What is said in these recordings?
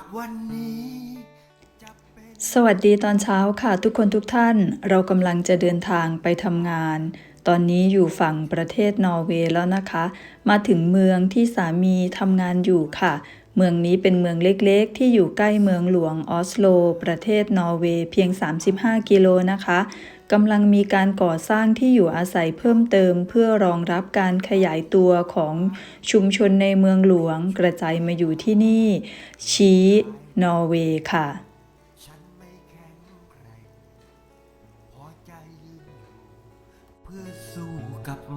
ากวันนี้ สวัสดีตอนเช้าค่ะทุกคนทุกท่าน เรากำลังจะเดินทางไปทำงาน ตอนนี้อยู่ฝั่งประเทศนอร์เวย์แล้วนะคะ มาถึงเมืองที่สามีทำงานอยู่ค่ะ เมืองนี้เป็นเมืองเล็กๆ ที่อยู่ใกล้เมืองหลวงออสโล ประเทศนอร์เวย์เพียง 35 กิโลนะคะ กำลังมีการก่อสร้างที่อยู่อาศัยเพิ่มเติม เพื่อรองรับการขยายตัวของชุมชนในเมืองหลวงกระจายมาอยู่ที่นี่ ชีนอร์เวย์ค่ะพอออกน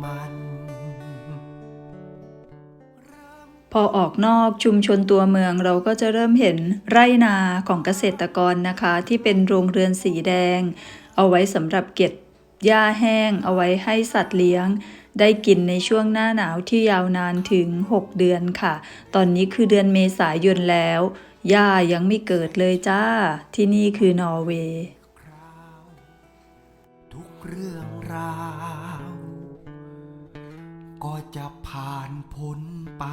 พอออกนอกชุมชนตัวเมืองเราก็จะเริ่มเห็นไร่นาของเกษตรกรนะคะ ที่เป็นโรงเรือนสีแดง เอาไว้สำหรับเก็บหญ้าแห้ง เอาไว้ให้สัตว์เลี้ยง ได้กินในช่วงหน้าหนาวที่ยาวนานถึง 6 เดือนค่ะ ตอนนี้คือเดือนเมษายนแล้วหญ้ายังไม่เกิดเลยจ้า ที่นี่คือนอร์เวย์ทุกเรื่องราวก็จะผ่านพ้นไป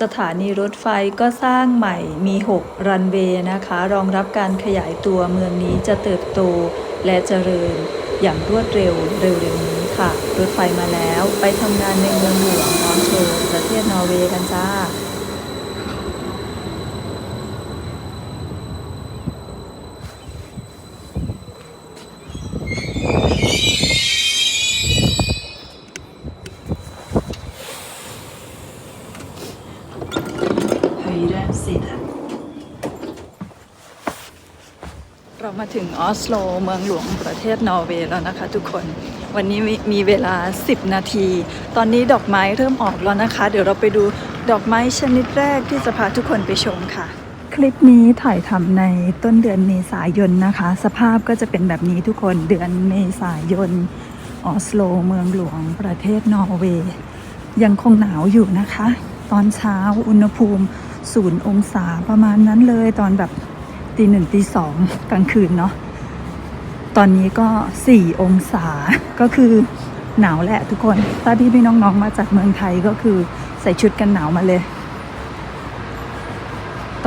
สถานีรถไฟก็สร้างใหม่มี 6 รันเวย์นะคะ รองรับการขยายตัวเมืองนี้จะเติบโตและเจริญอย่างรวดเร็วเร็วๆนี้ค่ะ รถไฟมาแล้วไปทำงานในเมืองหลวงออสโลประเทศนอร์เวย์กันจ้ามาถึง ออสโลเมืองหลวงประเทศนอร์เวย์แล้วนะคะทุกคนวันนี้มีมีเวลา 10 นาที ตอนนี้ดอกไม้เริ่มออกแล้วนะคะ เดี๋ยวเราไปดูดอกไม้ชนิดแรกที่จะพาทุกคนไปชมค่ะ คลิปนี้ถ่ายทำในต้นเดือนเมษายนนะคะ สภาพก็จะเป็นแบบนี้ทุกคนเดือนเมษายนออสโลเมืองหลวงประเทศนอร์เวย์ยังคงหนาวอยู่นะคะ ตอนเช้าอุณหภูมิศูนย์องศาประมาณนั้นเลยตอนแบบตีหนึ่งตีสองกลางคืนเนาะ ตอนนี้ก็สี่องศาก็คือหนาวแหละทุกคนถ้าพี่พี่น้องๆมาจากเมืองไทยก็คือใส่ชุดกันหนาวมาเลย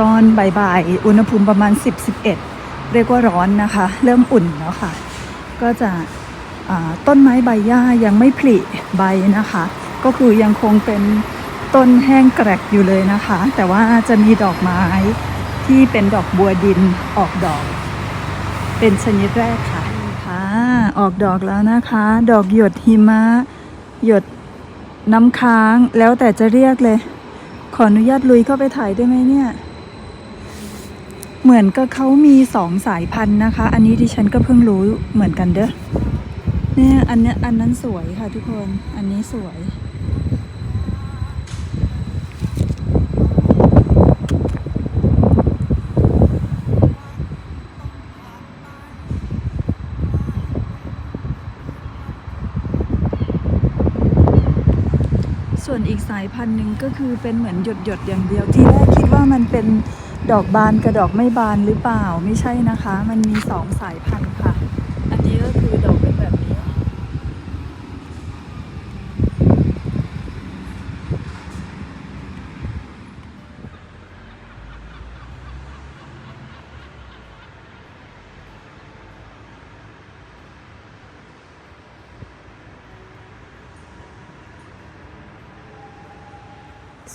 ตอนบ่ายๆอุณหภูมิประมาณ 10-11 เรียกว่าร้อนนะคะ เริ่มอุ่นแล้วค่ะ ก็จะต้นไม้ใบหญ้ายังไม่ผลิใบนะคะ ก็คือยังคงเป็นต้นแห้งแกรกอยู่เลยนะคะ แต่ว่าจะมีดอกไม้ที่เป็นดอกบัวดินออกดอก เป็นชนิดแรก ออกดอกแล้วนะคะ ดอกหยดหิมะ หยดน้ำค้างแล้วแต่จะเรียกเลย ขออนุญาตลุยเข้าไปถ่ายได้ไหมเนี่ย เหมือนก็เขามีสองสายพันธุ์นะคะ อันนี้ดิฉันก็เพิ่งรู้เหมือนกันเด้อเนี่ยอันเนี้ยอันนั้นสวยค่ะทุกคน อันนี้สวย ส่ วนอีกสายพันธุ์หนึ่งก็คือเป็นเหมือนหยดหยดๆอย่างเดียว ที่แรกคิดว่ามันเป็นดอกบานกับดอกไม่บานหรือเปล่าไม่ใช่นะคะ มันมีสองสายพันธุ์ค่ะ อันนี้ก็คือดอกเป็นแบบนี้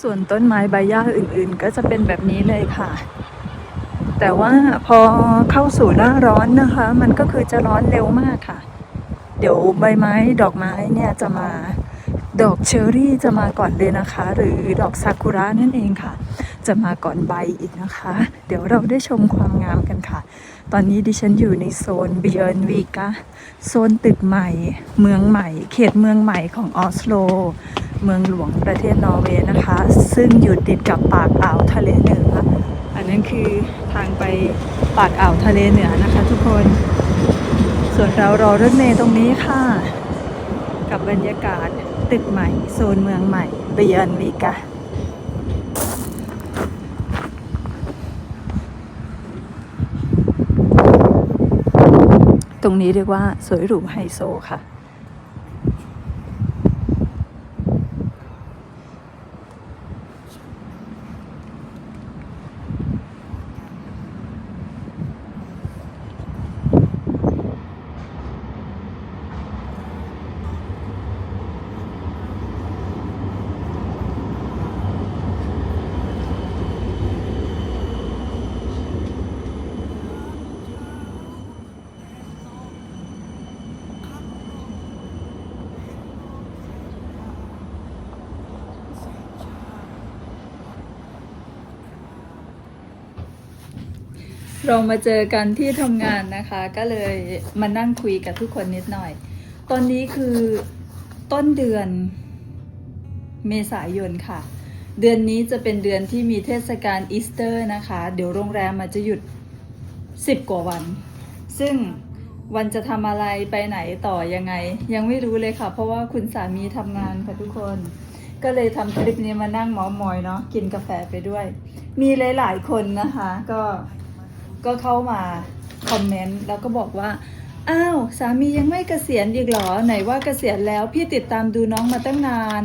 ส่วนต้นไม้ใบหญ้าอื่นๆ ก็จะเป็นแบบนี้เลยค่ะ แต่ว่าพอเข้าสู่หน้าร้อนนะคะ มันก็คือจะร้อนเร็วมากค่ะ เดี๋ยวใบไม้ดอกไม้เนี่ยจะมาดอกเชอรี่จะมาก่อนเลยนะคะ หรือดอกซากุระนั่นเองค่ะ จะมาก่อนใบอีกนะคะ เดี๋ยวเราได้ชมความงามกันค่ะ ตอนนี้ดิฉันอยู่ในโซนเบียนวีกาโซนตึกใหม่ เมืองใหม่ เขตเมืองใหม่ของออสโล เมืองหลวงประเทศนอร์เวย์นะคะ ซึ่งอยู่ติดกับปากอ่าวทะเลเหนืออันนั้นคือทางไปปากอ่าวทะเลเหนือนะคะ ทุกคน ส่วนเรารอรถเมล์ตรงนี้ค่ะ กับบรรยากาศตึกใหม่ โซนเมืองใหม่เบียนวีกาตรงนี้เรียกว่าสวยหรูไฮโซค่ะ เรามาเจอกันที่ทำงานนะคะ ก็เลยมานั่งคุยกับทุกคนนิดหน่อย ตอนนี้คือต้นเดือนเมษายนค่ะ เดือนนี้จะเป็นเดือนที่มีเทศกาลอีสเตอร์นะคะ เดี๋ยวโรงแรมมาจะหยุด 10 กว่าวัน ซึ่งวันจะทำอะไรไปไหนต่อยังไง ยังไม่รู้เลยค่ะ เพราะว่าคุณสามีทำงานค่ะทุกคน ก็เลยทำคลิปนี้มานั่งเมอมอยเนาะกินกาแฟไปด้วย มีหลาย ๆ คนนะคะ ก็ ก็เข้ามาคอมเมนต์แล้วก็บอกว่า อ้าว สามียังไม่เกษียณอีกเหรอ ไหนว่าเกษียณแล้วพี่ติดตามดูน้องมาตั้งนาน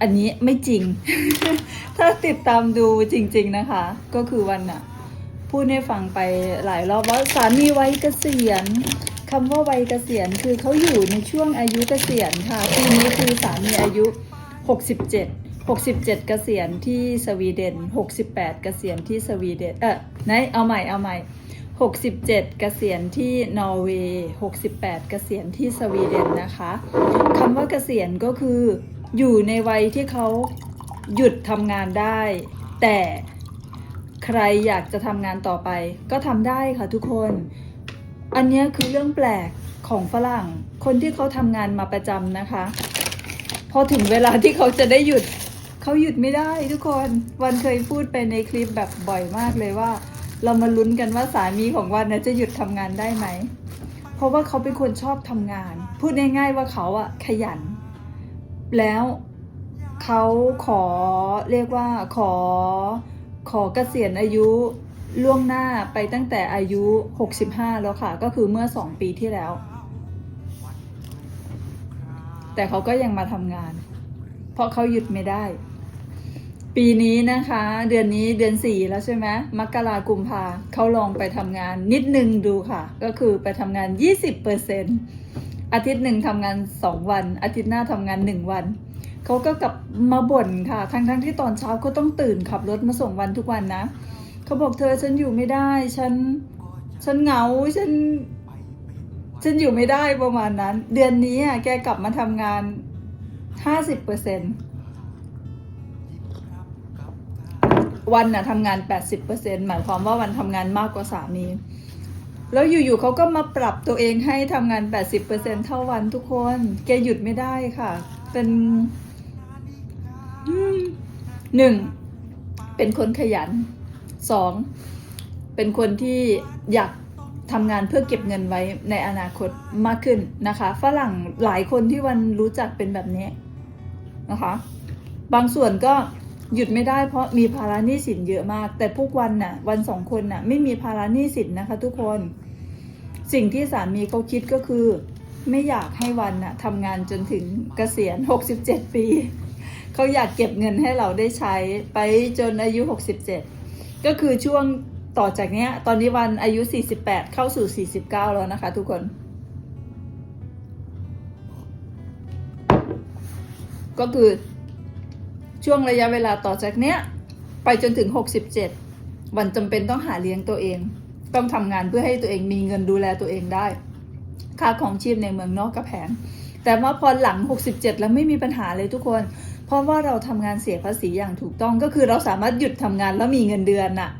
อันนี้ไม่จริง ถ้าติดตามดูจริง ๆนะคะ ก็คือวันน่ะพูดให้ฟังไปหลายรอบว่าสามีวัยเกษียณคำว่าวัยเกษียณคือเขาอยู่ในช่วงอายุเกษียณค่ะปีนี้คือสามีอายุ 67 67 เกษียณที่สวีเดน 68 เกษียณที่สวีเดน เออไหนเอาใหม่ เอาใหม่ 67 เกษียณที่นอร์เวย์ 68 เกษียณที่สวีเดนนะคะคำว่าเกษียณก็คือ อยู่ในวัยที่เขาหยุดทำงานได้ แต่ใครอยากจะทำงานต่อไป ก็ทำได้ค่ะทุกคน อันนี้คือเรื่องแปลกของฝรั่ง คนที่เขาทำงานมาประจำนะคะ พอถึงเวลาที่เขาจะได้หยุด เขาหยุดไม่ได้ทุกคนวันเคยพูดไปในคลิปแบบบ่อยมากเลยว่า เรามาลุ้นกันว่าสามีของวันนะจะหยุดทำงานได้ไหม เพราะว่าเขาเป็นคนชอบทำงาน พูดง่ายๆว่าเขาอะขยัน แล้วเขาขอเรียกว่าขอขอเกษียณอายุล่วงหน้าไปตั้งแต่อายุ 65 แล้วค่ะ ก็คือเมื่อ 2 ปีที่แล้ว แต่เขาก็ยังมาทำงาน เพราะเขาหยุดไม่ได้ ปีนี้นะคะ เดือนนี้เดือนสี่แล้วใช่ไหมมกรากุมภาเขาลองไปทำงานนิดนึงดูค่ะ ก็คือไปทำงาน 20%อาทิตย์หนึ่งทำงาน 2 วัน อาทิตย์หน้าทำงาน 1 วันเขาก็กลับมาบ่นค่ะทั้งๆทที่ตอนเช้าเขาต้องตื่นขับรถมาส่งวันทุกวันนะเขาบอกเธอฉันอยู่ไม่ได้ ฉันฉันเหงาฉัน ฉันอยู่ไม่ได้ประมาณนั้น เดือนนี้อะแกกลับมาทำงาน 50%เปอร์เซ็นต์ วันน่ะทำงาน 80%หมายความว่าวันทำงานมากกว่าสามี แล้วอยู่ๆเขาก็มาปรับตัวเองให้ทำงาน 80%เท่าวันทุกคน แกหยุดไม่ได้ค่ะ เป็นหนึ่งเป็นคนขยันสองเป็นคนที่อยากทำงานเพื่อเก็บเงินไว้ในอนาคตมากขึ้นนะคะ ฝรั่งหลายคนที่วันรู้จักเป็นแบบนี้นะคะ บางส่วนก็ หยุดไม่ได้เพราะมีภาระหนี้สินเยอะมาก แต่พวกวันน่ะ วันสองคนน่ะ ไม่มีภาระหนี้สินนะคะ ทุกคน สิ่งที่สามีเขาคิดก็คือ ไม่อยากให้วันน่ะทำงานจนถึงเกษียณ 67 ปีเขาอยากเก็บเงินให้เราได้ใช้ไปจนอายุ 67 ก็คือช่วงต่อจากเนี้ย ตอนนี้วันอายุ 48 เข้าสู่ 49 แล้วนะคะ ทุกคน ก็คือ ช่วงระยะเวลาต่อจากเนี้ย ไปจนถึง 67 วันจำเป็นต้องหาเลี้ยงตัวเอง ต้องทำงานเพื่อให้ตัวเองมีเงินดูแลตัวเองได้ ค่าของชีพในเมืองนอกก็แพงแต่ว่าพอหลัง 67 แล้วไม่มีปัญหาเลยทุกคน เพราะว่าเราทำงานเสียภาษีอย่างถูกต้องก็คือเราสามารถหยุดทำงานแล้วมีเงินเดือนน่ะ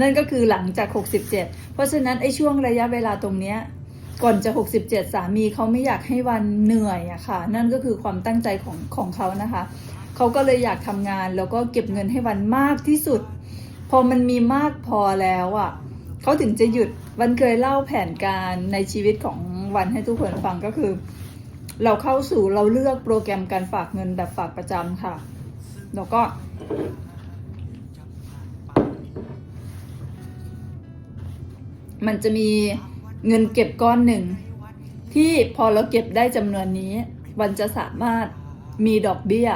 นั่นก็คือหลังจาก 67 เพราะฉะนั้นไอ้ช่วงระยะเวลาตรงเนี้ยก่อนจะ 67 สามีเขาไม่อยากให้วันเหนื่อยอะค่ะ นั่นก็คือความตั้งใจของของเขานะคะ เขาก็เลยอยากทำงานแล้วก็เก็บเงินให้วันมากที่สุด พอมันมีมากพอแล้วอะเขาถึงจะหยุดวันเคยเล่าแผนการในชีวิตของวันให้ทุกคนฟังก็คือ เราเข้าสู่เราเลือกโปรแกรมการฝากเงินแบบฝากประจำค่ะ แล้วก็มันจะมีเงินเก็บก้อนหนึ่ง ที่พอเราเก็บได้จำนวนนี้ วันจะสามารถมีดอกเบี้ย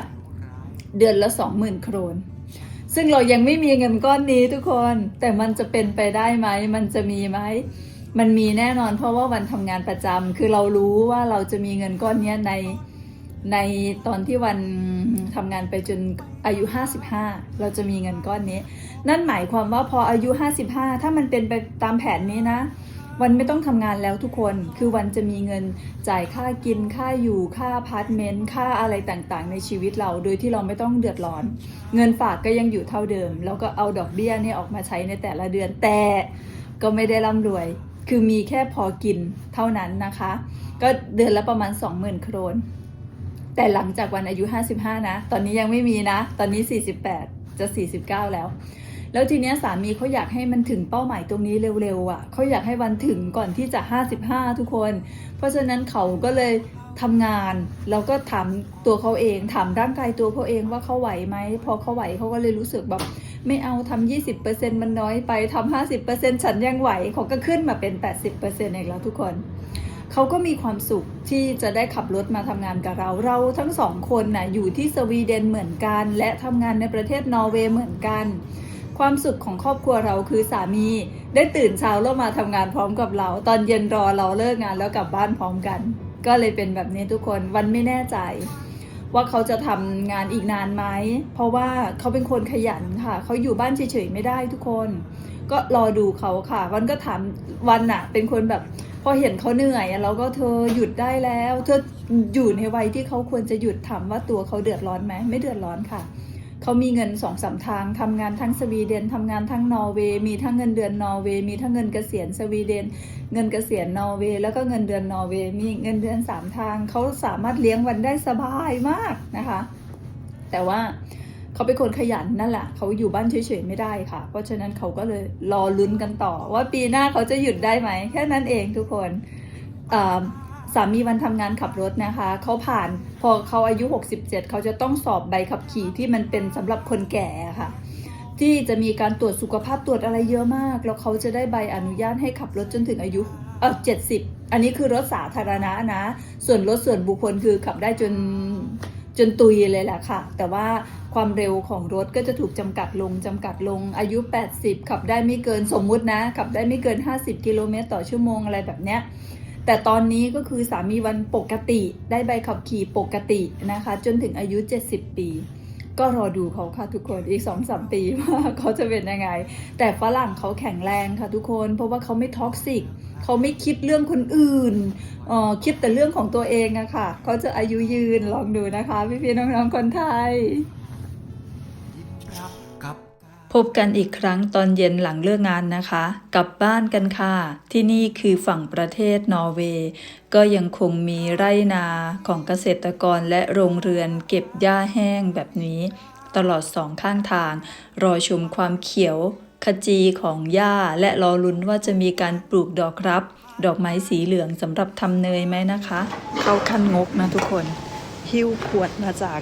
เดือนละสองหมื่นโครน ซึ่งเรายังไม่มีเงินก้อนนี้ทุกคน แต่มันจะเป็นไปได้ไหม มันจะมีไหม มันมีแน่นอนเพราะว่าวันทำงานประจำคือเรารู้ว่าเราจะมีเงินก้อนนี้ในในตอนที่วันทำงานไปจนอายุ 55 เราจะมีเงินก้อนนี้ นั่นหมายความว่าพออายุ 55 ถ้ามันเป็นไปตามแผนนี้นะ วันไม่ต้องทำงานแล้วทุกคน คือวันจะมีเงินจ่ายค่ากิน ค่าอยู่ ค่าพาร์ตเมนต์ ค่าอะไรต่างๆ ในชีวิตเรา โดยที่เราไม่ต้องเดือดร้อน เงินฝากก็ยังอยู่เท่าเดิม แล้วก็เอาดอกเบี้ยเนี่ยออกมาใช้ในแต่ละเดือน แต่ก็ไม่ได้ร่ำรวย คือมีแค่พอกินเท่านั้นนะคะ ก็เดือนละประมาณ 20,000 โครน แต่หลังจากวันอายุ 55 นะ ตอนนี้ยังไม่มีนะ ตอนนี้ 48 จะ 49 แล้ว แล้วทีเนี้ยสามีเขาอยากให้มันถึงเป้าหมายตรงนี้เร็วๆอะเขาอยากให้วันถึงก่อนที่จะ 55 ทุกคน เพราะฉะนั้นเขาก็เลยทำงานแล้วก็ถามตัวเขาเองถามร่างกายตัวเขาเองว่าเขาไหวไหมพอเขาไหวเขาก็เลยรู้สึกแบบไม่เอาทำ20%มันน้อยไปทำ50%ฉันยังไหวเขาก็ขึ้นมาเป็น 80%เองแล้วทุกคนเขาก็มีความสุขที่จะได้ขับรถมาทำงานกับเรา เราทั้งสองคนนะ่ะอยู่ที่สวีเดนเหมือนกัน และทำงานในประเทศนอร์เวย์เหมือนกัน ความสุขของครอบครัวเราคือสามี ได้ตื่นเช้าแล้วมาทำงานพร้อมกับเรา ตอนเย็นรอเราเลิกงานแล้วกลับบ้านพร้อมกัน ก็เลยเป็นแบบนี้ทุกคนวันไม่แน่ใจ ว่าเขาจะทำงานอีกนานไหมเพราะว่าเขาเป็นคนขยันค่ะ เขาอยู่บ้านเฉยๆไม่ได้ทุกคน ก็รอดูเขาค่ะ วันก็ถามวันน่ะเป็นคนแบบพอเห็นเขาเหนื่อยเราก็เธอหยุดได้แล้ว เธออยู่ในวัยที่เขาควรจะหยุดถามว่าตัวเขาเดือดร้อนไหมไม่เดือดร้อนค่ะ เขามีเงินสองสามทางทำงานทั้งสวีเดนทำงานทั้งนอร์เวย์มีทั้งเงินเดือนนอร์เวย์มีทั้งเงินเกษียณสวีเดน เงินเกษียณนอร์เวย์แล้วก็เงินเดือนนอร์เวย์มีเงินเดือนสามทางเขาสามารถเลี้ยงวันได้สบายมากนะคะ แต่ว่าเขาเป็นคนขยันนั่นแหละเขาอยู่บ้านเฉยๆไม่ได้ค่ะ เพราะฉะนั้นเขาก็เลยรอลุ้นกันต่อ ว่าปีหน้าเขาจะหยุดได้ไหมแค่นั้นเองทุกคนอ่า สามีวันทำงานขับรถนะคะ เขาผ่านพอเขาอายุ 67 เขาจะต้องสอบใบขับขี่ที่มันเป็นสำหรับคนแก่ค่ะ ที่จะมีการตรวจสุขภาพตรวจอะไรเยอะมาก แล้วเขาจะได้ใบอนุญาตให้ขับรถจนถึงอายุเออเจ็ดสิบอันนี้คือรถสาธารณะนะ ส่วนรถส่วนบุคคลคือขับได้จนจนตุยเลยแหละค่ะ แต่ว่าความเร็วของรถก็จะถูกจำกัดลงจำกัดลงอายุ 80 ขับได้ไม่เกินสมมุตินะ ขับได้ไม่เกิน 50 กิโลเมตรต่อชั่วโมงอะไรแบบเนี้ย แต่ตอนนี้ก็คือสามีวันปกติได้ใบขับขี่ปกตินะคะ จนถึงอายุ 70 ปี ก็รอดูเขาค่ะทุกคนอีก2อสปีว่าเขาจะเป็นยังไง แต่ฝรั่งเขาแข็งแรงค่ะทุกคน เพราะว่าเขาไม่ท็อกซิกเขาไม่คิดเรื่องคนอื่นออคิดแต่เรื่องของตัวเองอะค่ะเขาจะอายุยืนลองดูนะคะ พี่ๆน้องๆคนไทย พบกันอีกครั้งตอนเย็นหลังเลิกงานนะคะ กลับบ้านกันค่ะ ที่นี่คือฝั่งประเทศนอร์เวย์ ก็ยังคงมีไร่นาของเกษตรกรและโรงเรือนเก็บหญ้าแห้งแบบนี้ ตลอดสองข้างทาง รอชมความเขียวขจีของหญ้าและรอลุ้นว่าจะมีการปลูกดอกรับ ดอกไม้สีเหลืองสำหรับทำเนยไหมนะคะ เข้าขั้นงกนะทุกคน หิ้วขวดมาจาก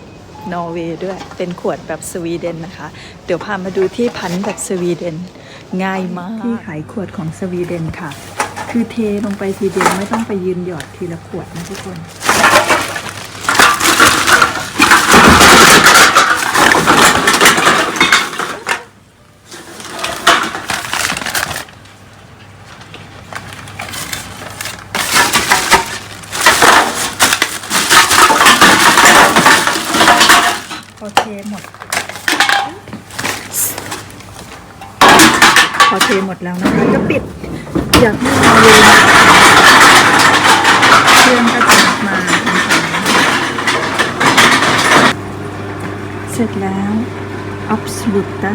นอร์เวย์ด้วย เป็นขวดแบบสวีเดนนะคะ เดี๋ยวพามาดูที่พันธุ์แบบสวีเดน ง่ายมาก ที่ขายขวดของสวีเดนค่ะ คือเทลงไปทีเดียวไม่ต้องไปยืนหยอดทีละขวดนะทุกคน เทหมด พอเทหมดแล้วนะคะก็ปิดอยากให้เราเย็นเครื่องก็จะออกมาทำแบบนี้เสร็จแล้ว absoluta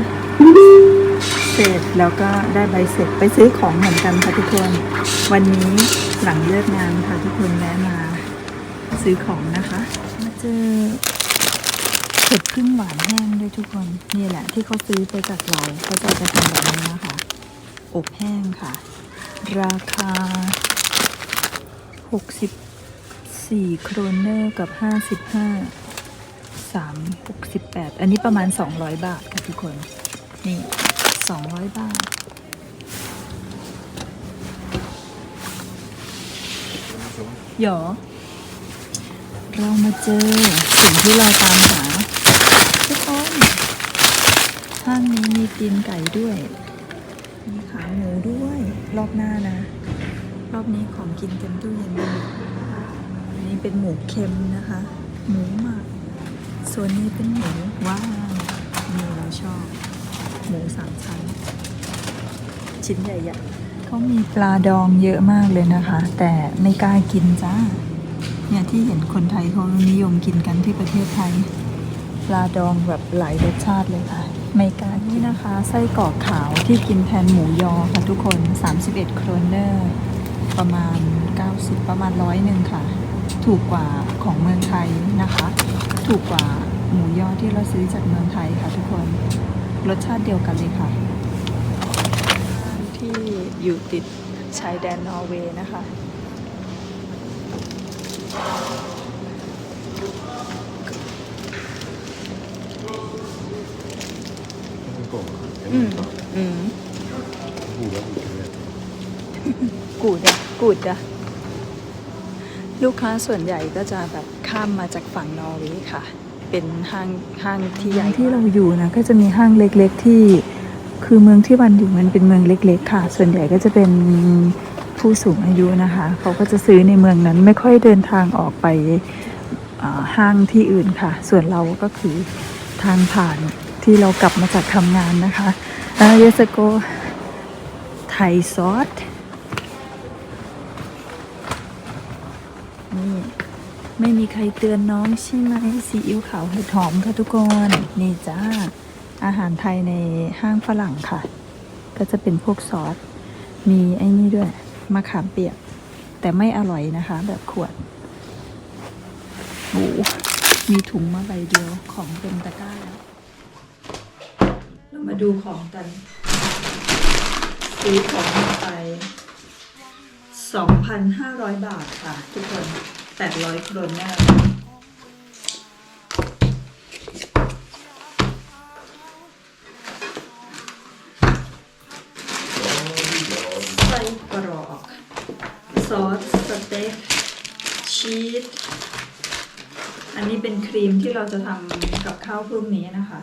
เสร็จแล้วก็ได้ใบเสร็จไปซื้อของเหมือนกันค่ะทุกคน วันนี้หลังเลิกงานค่ะทุกคนแวะมาซื้อของนะคะ มาเจอ ผ็ดพึ่งหวานแห้งด้วยทุกคนนี่แหละที่เขาซื้อไปจากเราเขาจะเอาไปทำแบบนี้นะคะอบแห้งค่ะ ราคา 64 โครเนอร์กับ 55 3 68 อันนี้ประมาณ 200 บาทค่ะทุกคน นี่ 200 บาทหยอเรามาเจอสิ่งที่เราตามหา ห้างนี้มีตีนไก่ด้วย มีขาหมูด้วย รอบหน้านะ รอบนี้ของกินเต็มตู้เย็นเลยอันนี้เป็นหมูเค็มนะคะ หมูหมักส่วนนี้เป็นหมูว้าวนี่เราชอบ หมูสามชั้น ชิ้นใหญ่ๆเขามีปลาดองเยอะมากเลยนะคะ แต่ไม่กล้ากินจ้าเนี่ยที่เห็นคนไทยเขานิยมกินกันที่ประเทศไทย ปลาดองแบบหลายรสชาติเลยค่ะ ไมกานี่นะคะไส้กรอกขาวที่กินแทนหมูยอค่ะทุกคน 31 โครนเนอร์ ประมาณ 90 ประมาณร้อยหนึ่งค่ะ ถูกกว่าของเมืองไทยนะคะ ถูกกว่าหมูยอที่เราซื้อจากเมืองไทยค่ะทุกคน รสชาติเดียวกันเลยค่ะ ที่อยู่ติดชายแดนนอร์เวย์นะคะ อืมอืม กูดอะกูดอะลูกค้าส่วนใหญ่ก็จะแบบข้ามมาจากฝั่งนอร์เวย์ค่ะ เป็นห้างห้างที่ใหญ่ที่เราอยู่นะก็จะมีห้างเล็กๆที่คือเมืองที่วันอยู่มันเป็นเมืองเล็ก ๆ ค่ะ ส่วนใหญ่ก็จะเป็นผู้สูงอายุนะคะ เขาก็จะซื้อในเมืองนั้นไม่ค่อยเดินทางออกไปอ่าห้างที่อื่นค่ะ ส่วนเราก็คือทางผ่าน ที่เรากลับมาจากทำงานนะคะเยสโกไทยซอสนี่ไม่มีใครเตือนน้องใช่ไหมซีอิ๊วขาวเห็ดหอมค่ะทุกคน นี่จ้า อาหารไทยในห้างฝรั่งค่ะ ก็จะเป็นพวกซอส มีไอ้นี่ด้วยมะขามเปียก แต่ไม่อร่อยนะคะ แบบขวดโอ้มีถุงมาใบเดียวของเต็มตะกร้าแล้ว มาดูของกัน ซื้อของไป 2,500 บาทค่ะ ทุกคน 800โครนเนอร์ไส้กรอก ซอสสเต็กชีสอันนี้เป็นครีมที่เราจะทำกับข้าวพรุ่งนี้นะคะ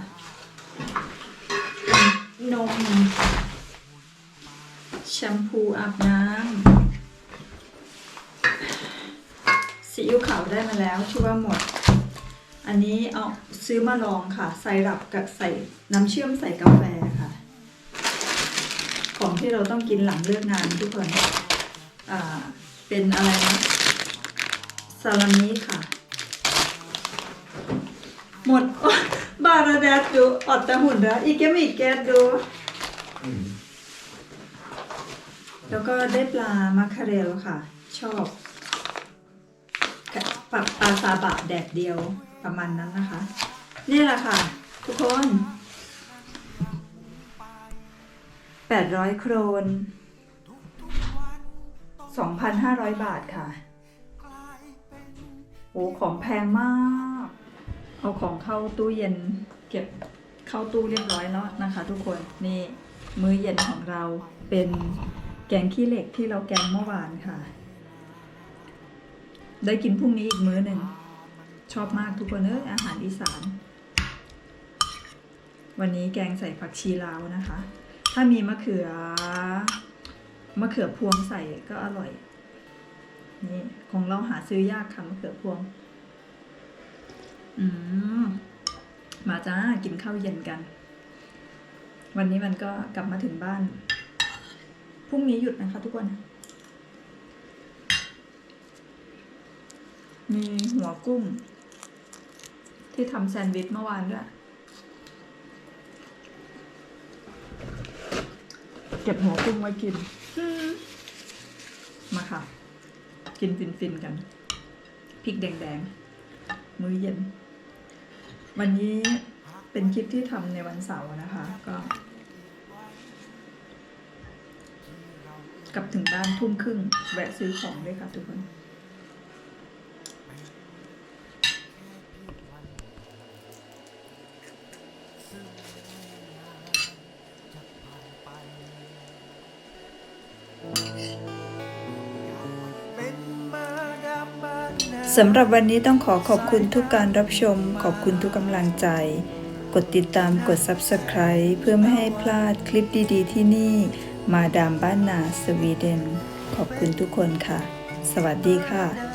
นม แชมพูอาบน้ำซีอิ๊วขาวได้มาแล้วชื่อว่าหมด อันนี้เอาซื้อมาลองค่ะ ใส่รับกับใส่น้ำเชื่อมใส่กาแฟค่ะ ของที่เราต้องกินหลังเลิกงานทุกคนอ่าเป็นอะไรนะซาลามิค่ะ หมด บาราแดดดูอดแต่หุ่นแล้วอีกแกมีอีกแกดู แล้วก็ได้ปลามาคาเรลค่ะ ชอบปลาปลาซาบะแดดเดียวประมาณนั้นนะคะ นี่แหละค่ะ ทุกคน 800 โครน 2,500 บาทค่ะ โอ้ของแพงมาก เอาของเข้าตู้เย็นเก็บเข้าตู้เรียบร้อยแล้วนะคะทุกคน นี่ มื้อเย็นของเราเป็น แกงขี้เหล็กที่เราแกงเมื่อวานค่ะ ได้กินพรุ่งนี้อีกมื้อหนึ่ง ชอบมากทุกคนเอออาหารอีสาน วันนี้แกงใส่ผักชีลาวนะคะ ถ้ามีมะเขือ มะเขือพวงใส่ก็อร่อย นี่ของเราหาซื้อยากค่ะมะเขือพวง อืมมาจ้ากินข้าวเย็นกัน วันนี้มันก็กลับมาถึงบ้าน พรุ่งนี้หยุดนะคะทุกคน มีหัวกุ้ง ที่ทำแซนด์วิชเมื่อวานด้วยก็บหัวกุ้งไว้กิน มาค่ะ กินฟินๆกัน พริกแดงๆ มื้อเย็น วันนี้เป็นคลิปที่ทำในวันเสาร์นะคะ ก็ ลับถึงบ้านทุ่มครึ่ง แวะซื้อของด้วยค่ะทุกคนสำหรับวันนี้ต้องขอขอบคุณทุกการรับชม ขอบคุณทุกกำลังใจ กดติดตามกด Subscribe เพื่อไม่ให้พลาดคลิปดี ๆ ที่นี่ มาดามบ้านนาสวีเดน ขอบคุณทุกคนค่ะ สวัสดีค่ะ